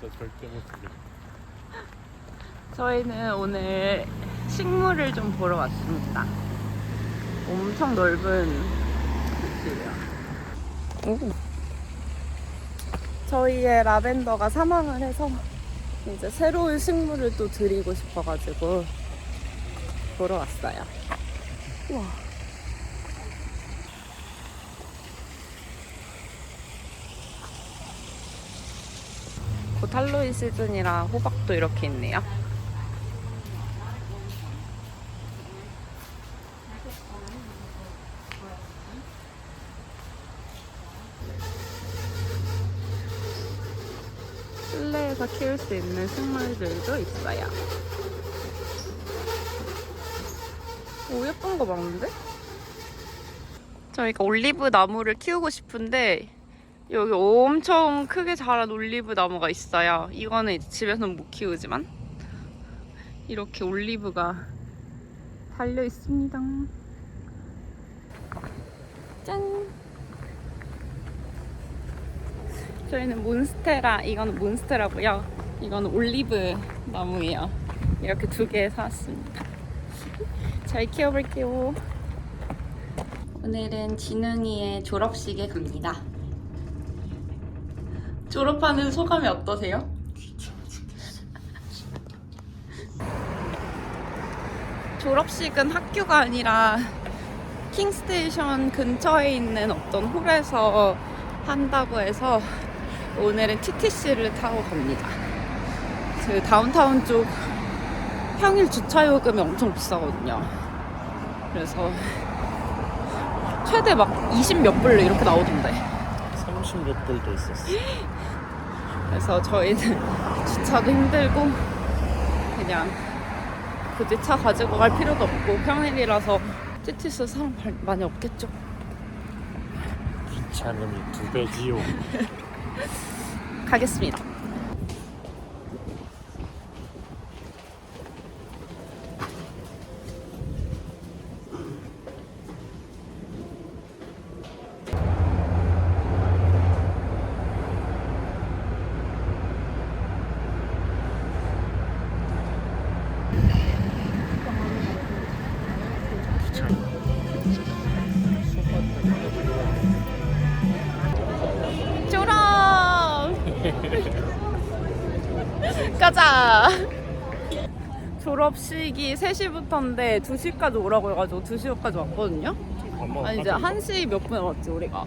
진짜 절대 못 쓰겠다. 저희는 오늘 식물을 좀 보러 왔습니다. 엄청 넓은 곳이에요. 오. 저희의 라벤더가 사망을 해서 이제 새로운 식물을 또 드리고 싶어가지고 보러 왔어요. 우 와. 곧 할로윈 시즌이라 호박도 이렇게 있네요. 실내에서 키울 수 있는 식물들도 있어요. 오, 예쁜 거 많은데? 저희가 올리브 나무를 키우고 싶은데 여기 엄청 크게 자란 올리브 나무가 있어요. 이거는 집에서는 못 키우지만 이렇게 올리브가 달려 있습니다. 짠! 저희는 몬스테라, 이거는 몬스테라고요. 이거는 올리브 나무예요. 이렇게 두 개 사왔습니다. 잘 키워볼게요. 오늘은 진웅이의 졸업식에 갑니다. 졸업하는 소감이 어떠세요? 졸업식은 학교가 아니라 킹스테이션 근처에 있는 어떤 홀에서 한다고 해서 오늘은 TTC를 타고 갑니다. 그 다운타운 쪽 평일 주차 요금이 엄청 비싸거든요. 그래서 최대 막 20 몇불 이렇게 나오던데. 30몇 불도 있었어. 그래서 저희는 주차도 힘들고 그냥 굳이 차 가지고 갈 필요도 없고 평일이라서 TTC 사람 발- 많이 없겠죠. 귀찮음이 두 배지요. 가겠습니다. 가자! 졸업식이 3시부터인데 2시까지 오라고 해가지고 2시까지 왔거든요? 아니 이제 1시 몇 분에 왔지 우리가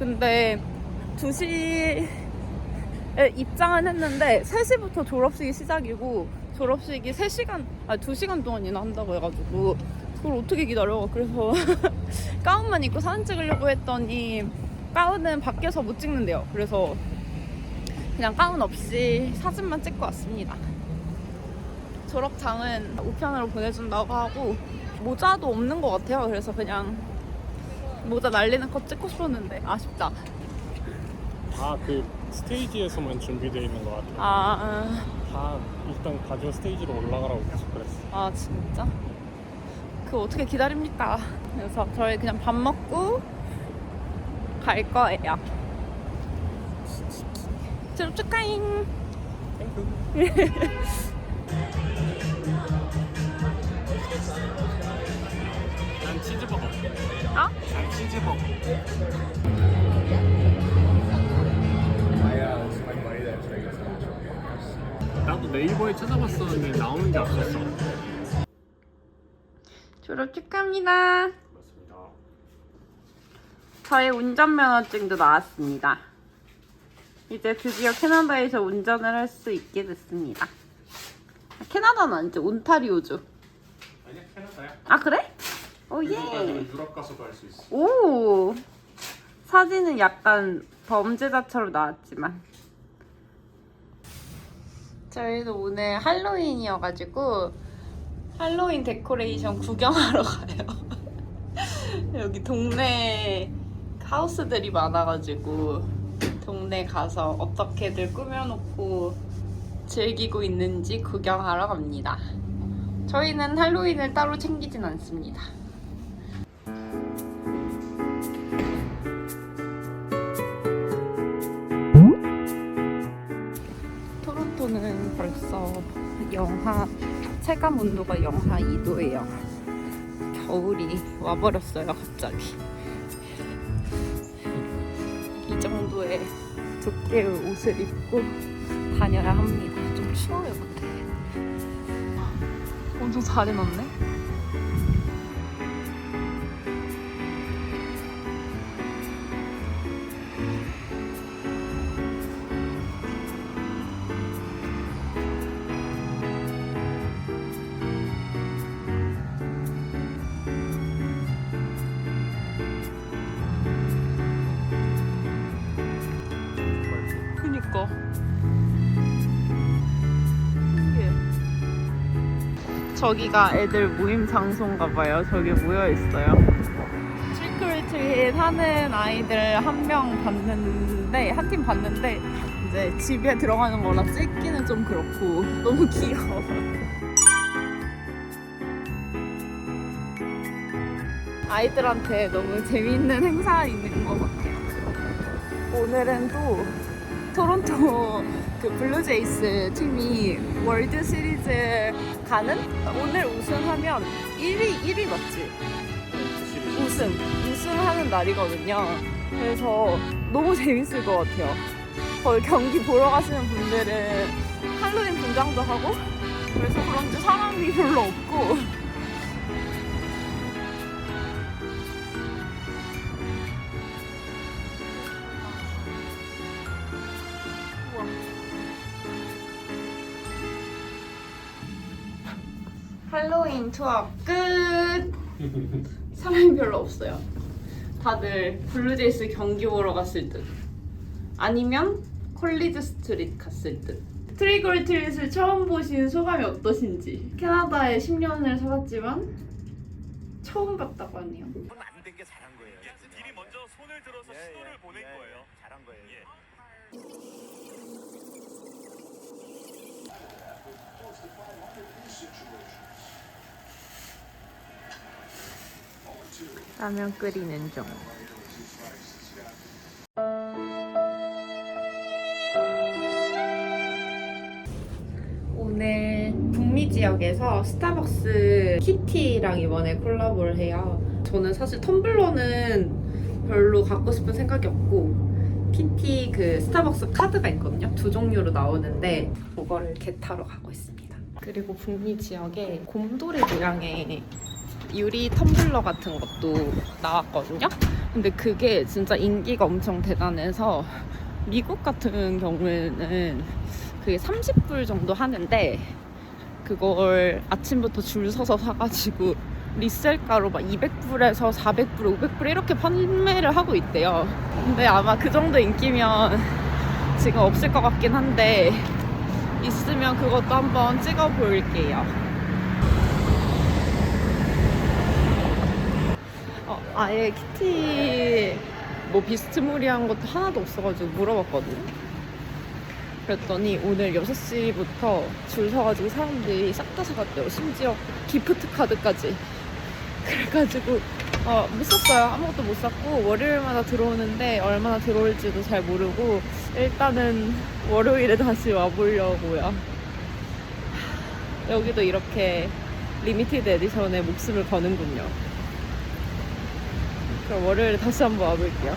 근데 2시에 입장은 했는데 3시부터 졸업식이 시작이고 졸업식이 3시간 아니 2시간 동안이나 한다고 해가지고 그걸 어떻게 기다려 그래서 가운만 입고 사진 찍으려고 했더니 가운은 밖에서 못 찍는데요 그래서 그냥 가운 없이 사진만 찍고 왔습니다 졸업장은 우편으로 보내준다고 하고 모자도 없는 것 같아요 그래서 그냥 모자 날리는 거 찍고 싶었는데 아쉽다 다 그 스테이지에서만 준비되어 있는 것 같아. 아, 다 일단 가져 스테이지로 올라가라고 계속 그랬어. 아 진짜? 그 어떻게 기다립니까? 그래서 저희 그냥 밥 먹고 갈 거예요. 졸업 축하잉. 난 치즈버거. 어? 난 치즈버거. 나도 네이버에 찾아봤었는데 나오는 게 없었어. 졸업 축하합니다. 저의 운전면허증도 나왔습니다. 이제 드디어 캐나다에서 운전을 할 수 있게 됐습니다. 아, 캐나다는 아니죠. 온타리오주. 아니야 캐나다야. 아 그래? 오 예. 유럽 가서도 할 수 있어. 오 사진은 약간 범죄자처럼 나왔지만 저희도 오늘 할로윈이어가지고 할로윈 데코레이션 구경하러 가요 여기 동네 하우스들이 많아가지고 동네 가서 어떻게들 꾸며놓고 즐기고 있는지 구경하러 갑니다 저희는 할로윈을 따로 챙기진 않습니다 토론토는 벌써 영하 체감 온도가 영하 2도예요. 겨울이 와버렸어요, 갑자기. 이 정도의 두께의 옷을 입고 다녀야 합니다. 좀 추워요, 근데. 엄청 잘 해놨네. 저기가 애들 모임 장소인가 봐요. 저기 모여 있어요. 트리크리트릿 하는 아이들 한 명 봤는데 한 팀 봤는데 이제 집에 들어가는 거라 찍기는 좀 그렇고 너무 귀여워. 아이들한테 너무 재밌는 행사 있는 것 같아요. 오늘은 또 토론토 그 블루제이스 팀이 월드 시리즈 가는 오늘 우승하면 1위 1위 맞지? 우승 우승하는 날이거든요. 그래서 너무 재밌을 것 같아요. 거기 경기 보러 가시는 분들은 할로윈 분장도 하고 그래서 그런지 사람이 별로 없고 할로윈 투어 끝! 사람이 별로 없어요. 다들 블루제이스 경기 보러 갔을 듯. 아니면 콜리즈 스트릿 갔을 듯. 트리걸 트릿을 처음 보신 소감이 어떠신지. 캐나다에 10년을 살았지만 처음 봤다고 하네요. 안된 게 잘한 거예요. 미리 먼저 손을 들어서 예, 신호를 예, 보낸 예, 거예요. 잘한 거예요. 예. 라면 끓이는 중. 오늘 북미 지역에서 스타벅스 키티랑 이번에 콜라보를 해요. 저는 사실 텀블러는 별로 갖고 싶은 생각이 없고 키티 그 스타벅스 카드가 있거든요. 두 종류로 나오는데 그거를 겟하러 가고 있습니다. 그리고 북미 지역에 곰돌이 모양의 유리 텀블러 같은 것도 나왔거든요. 근데 그게 진짜 인기가 엄청 대단해서 미국 같은 경우에는 그게 30불 정도 하는데 그걸 아침부터 줄 서서 사가지고 리셀가로 막 200불에서 400불, 500불 이렇게 판매를 하고 있대요. 근데 아마 그 정도 인기면 지금 없을 것 같긴 한데 있으면 그것도 한번 찍어 볼게요. 어, 아예 키티 뭐 비스무리한 것도 하나도 없어가지고 물어봤거든요. 그랬더니 오늘 6시부터 줄 서가지고 사람들이 싹 다 사갔대요. 심지어 기프트 카드까지. 그래가지고 어, 못 샀어요. 아무것도 못 샀고 월요일마다 들어오는데 얼마나 들어올지도 잘 모르고 일단은 월요일에 다시 와보려고요. 여기도 이렇게 리미티드 에디션에 목숨을 거는군요. 그럼 월요일에 다시 한번 와볼게요.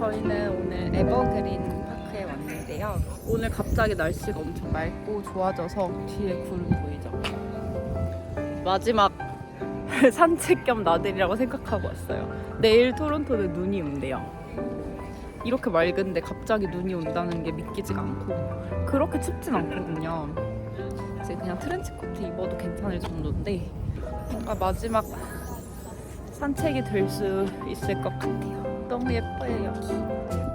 저희는 오늘 에버그린 파크에 왔는데요. 오늘 갑자기 날씨가 엄청 맑고 좋아져서 뒤에 구름 보이죠? 마지막 산책 겸 나들이라고 생각하고 왔어요. 내일 토론토는 눈이 온대요. 이렇게 맑은데 갑자기 눈이 온다는 게 믿기지가 않고 그렇게 춥진 않거든요. 이제 그냥 트렌치 코트 입어도 괜찮을 정도인데 뭔가 마지막 산책이 될 수 있을 것 같아요. 너무 예뻐요 여기.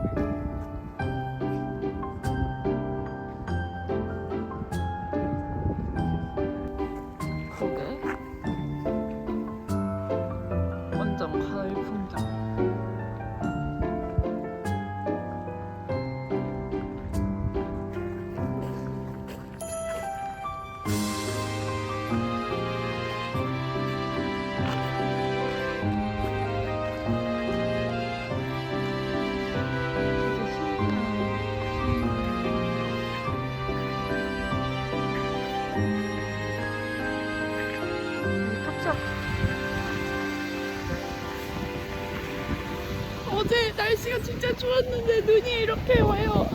진짜 좋았는데 눈이 이렇게 와요.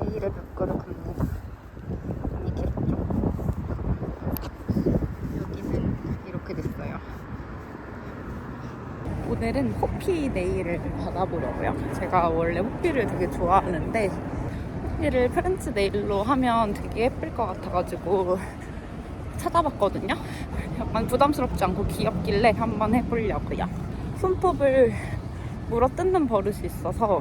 내일의 벽으로 갑니다. 많이 길었죠? 여기는 이렇게 됐어요. 오늘은 호피 네일을 받아보려고요. 제가 원래 호피를 되게 좋아하는데 호피를 프렌치 네일로 하면 되게 예쁠 것 같아가지고 찾아봤거든요. 약간 부담스럽지 않고 귀엽길래 한번 해보려고요. 손톱을 물어 뜯는 버릇이 있어서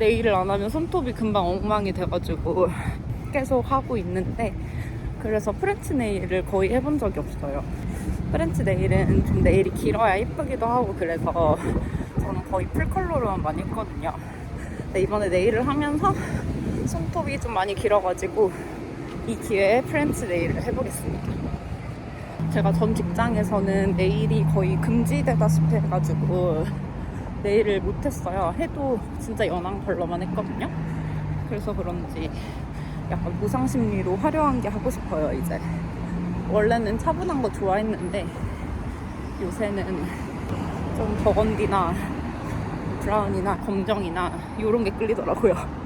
네일을 안 하면 손톱이 금방 엉망이 돼가지고 계속 하고 있는데 그래서 프렌치 네일을 거의 해본 적이 없어요. 프렌치 네일은 좀 네일이 길어야 예쁘기도 하고 그래서 저는 거의 풀컬러로만 많이 했거든요. 근데 이번에 네일을 하면서 손톱이 좀 많이 길어가지고 이 기회에 프렌치 네일을 해보겠습니다. 제가 전 직장에서는 네일이 거의 금지되다시피 해가지고 네일을 못했어요. 해도 진짜 연한 컬러만 했거든요. 그래서 그런지 약간 무상심리로 화려한 게 하고 싶어요, 이제. 원래는 차분한 거 좋아했는데 요새는 좀 버건디나 브라운이나 검정이나 이런 게 끌리더라고요.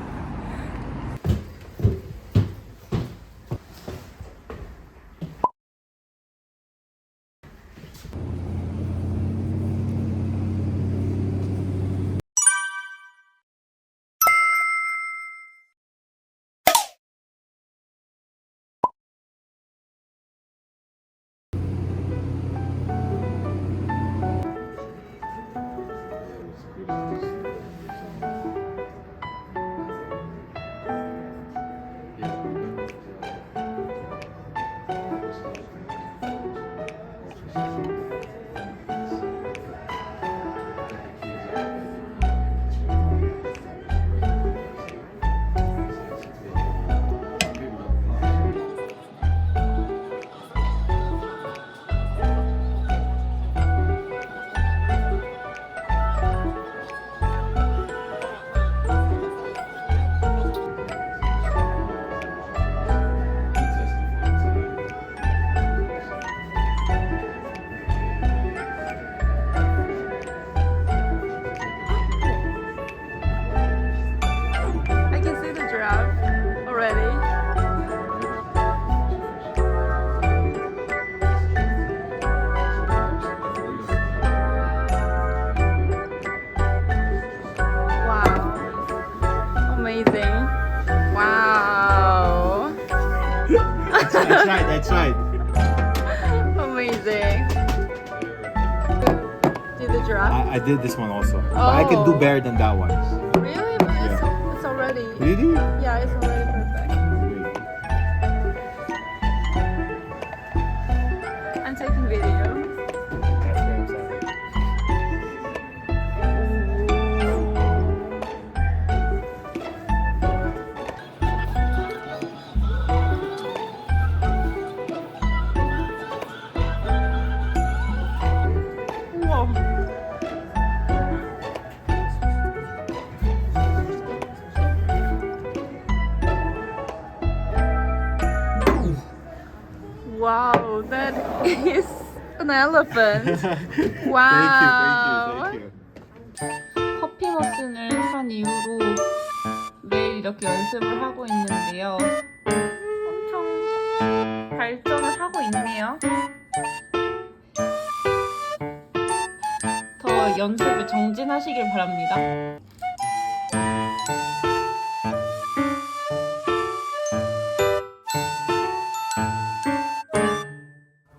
I tried, I tried. Amazing. Do the giraffe? I, I did this one also. But I can do Oh. better than that one. Really? But it's, it's already. Really? Yeah, it's already an elephant. wow. Thank you, thank you, 커피 머신을 한 이후로 매일 이렇게 연습을 하고 있는데요. 엄청 발전을 하고 있네요. 더 연습을 정진하시길 바랍니다.